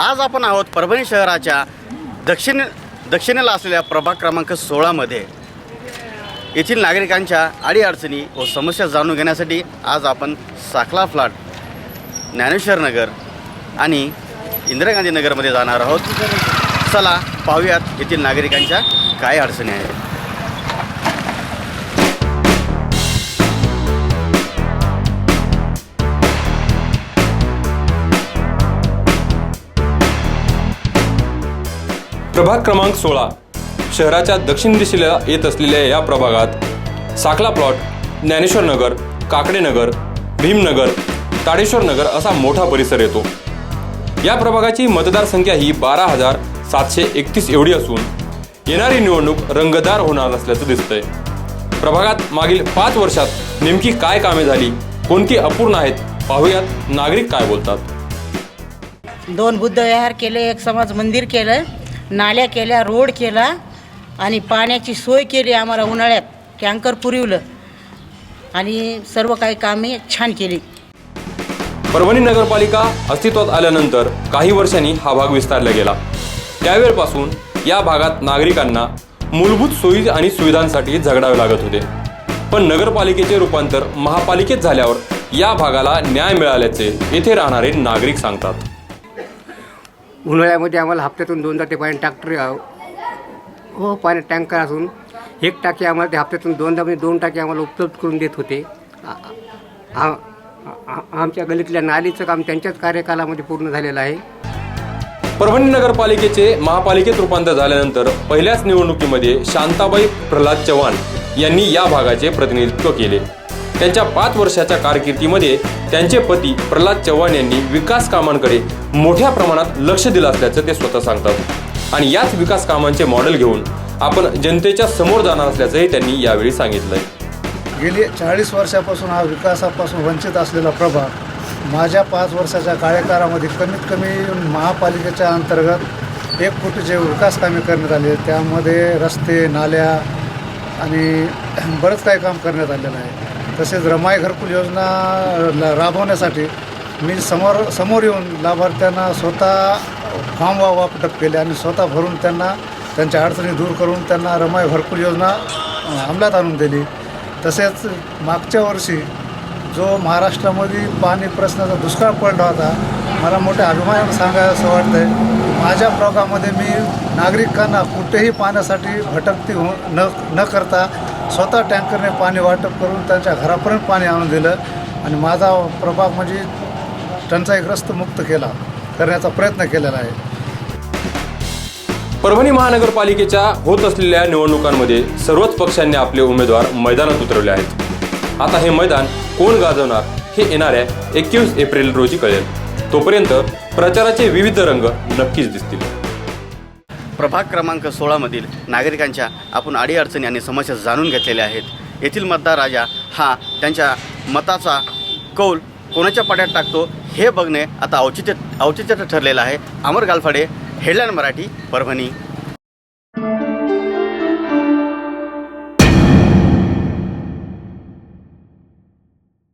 आज आपण आहोत परभणी शहराच्या दक्षिण दक्षिणेला असलेल्या प्रभाग क्रमांक सोळामध्ये येथील नागरिकांच्या अडीअडचणी व समस्या जाणून घेण्यासाठी आज आपण साखला फ्लॅट ज्ञानेश्वर नगर आणि इंदिरा गांधी नगरमध्ये जाणार आहोत. चला पाहूयात येथील नागरिकांच्या काय अडचणी आहेत. प्रभाग क्रमांक सोळा. शहराच्या दक्षिण दिशेला येत असलेल्या या प्रभागात साखला प्लॉट ज्ञानेश्वर नगर काकडे नगर भीमनगर ताडेश्वर नगर असा मोठा परिसर येतो. या प्रभागाची मतदारसंख्या ही बारा हजार सातशे एकतीस एवढी असून येणारी निवडणूक रंगदार होणार असल्याचं दिसतंय. प्रभागात मागील पाच वर्षात नेमकी काय कामे झाली कोणती अपूर्ण आहेत पाहूयात नागरिक काय बोलतात. दोन बुद्ध विहार केले एक समाज मंदिर केलं नाल्या केल्या रोड केला आणि पाण्याची सोय केली आम्हाला उन्हाळ्यात. टँकर पुरवलं. आणि सर्व काही कामे छान केली. परभणी नगरपालिका अस्तित्वात आल्यानंतर काही वर्षांनी हा भाग विस्तारला गेला. त्यावेळपासून या भागात नागरिकांना मूलभूत सोयी आणि सुविधांसाठी झगडावे लागत होते. पण नगरपालिकेचे रूपांतर महापालिकेत झाल्यावर या भागाला न्याय मिळाल्याचे येथे राहणारे नागरिक सांगतात. उन्हाळ्यामध्ये आम्हाला हप्त्यातून दोनदा ते पाणी टॅक्टर हो पाणी टँकर असून एक टाकी आम्हाला ते हप्त्यातून दोनदा म्हणजे दोन टाकी आम्हाला उपलब्ध करून देत होते. आमच्या गलीतल्या नालीचं काम त्यांच्याच कार्यकालामध्ये पूर्ण झालेलं आहे. परभणी नगरपालिकेचे महापालिकेत रूपांतर झाल्यानंतर पहिल्याच निवडणुकीमध्ये शांताबाई प्रल्हाद चव्हाण यांनी या भागाचे प्रतिनिधित्व केले. त्यांच्या पाच वर्षाच्या कारकिर्दीमध्ये त्यांचे पती प्रल्हाद चव्हाण यांनी विकास कामांकडे मोठ्या प्रमाणात लक्ष दिलं असल्याचं ते स्वतः सांगतात. आणि याच विकास कामांचे मॉडेल घेऊन आपण जनतेच्या समोर जाणार असल्याचंही त्यांनी यावेळी सांगितलंय. गेली चाळीस वर्षापासून हा विकासापासून वंचित असलेला प्रभाग माझ्या पाच वर्षाच्या कार्यकाळामध्ये कमीत कमी महापालिकेच्या अंतर्गत एक कोटीचे विकास कामे करण्यात आले त्यामध्ये रस्ते नाल्या आणि बरंच काही काम करण्यात आलेलं आहे. तसेच रमाई घरकुल योजना राबवण्यासाठी मी समोर समोर येऊन लाभार्थ्यांना स्वतः फॉर्म वा वाटप केले आणि स्वतः भरून त्यांना त्यांच्या अडचणी दूर करून त्यांना रमाई घरकुल योजना अंमलात आणून दिली. तसेच मागच्या वर्षी जो महाराष्ट्रामध्ये पाणी प्रश्नाचा दुष्काळ पडला होता मला मोठ्या अभिमानानं सांगायला असं वाटतं आहे माझ्या प्रभागामध्ये मी नागरिकांना कुठेही पाण्यासाठी भटकती हो न न करता स्वतः टँकरने पाणी वाटप करून त्यांच्या घरापर्यंत पाणी आणून दिलं आणि माझा प्रभाग म्हणजे टंचाईग्रस्त मुक्त केला करण्याचा प्रयत्न केलेला आहे. परभणी महानगरपालिकेच्या होत असलेल्या निवडणुकांमध्ये सर्वच पक्षांनी आपले उमेदवार मैदानात उतरवले आहेत. आता हे मैदान कोण गाजवणार हे येणाऱ्या एकवीस एप्रिल रोजी कळेल. तोपर्यंत प्रचाराचे विविध रंग नक्कीच दिसतील. प्रभाग क्रमांक सोळामधील नागरिकांच्या आपण अडीअडचणी आणि समस्या जाणून घेतलेल्या आहेत. येथील मतदार राजा हा त्यांच्या मताचा कौल कोणाच्या पाट्यात टाकतो हे बघणे आता औचित्य औचित्य ठरलेलं आहे. अमर गालफाडे हेडलाईन मराठी परभणी.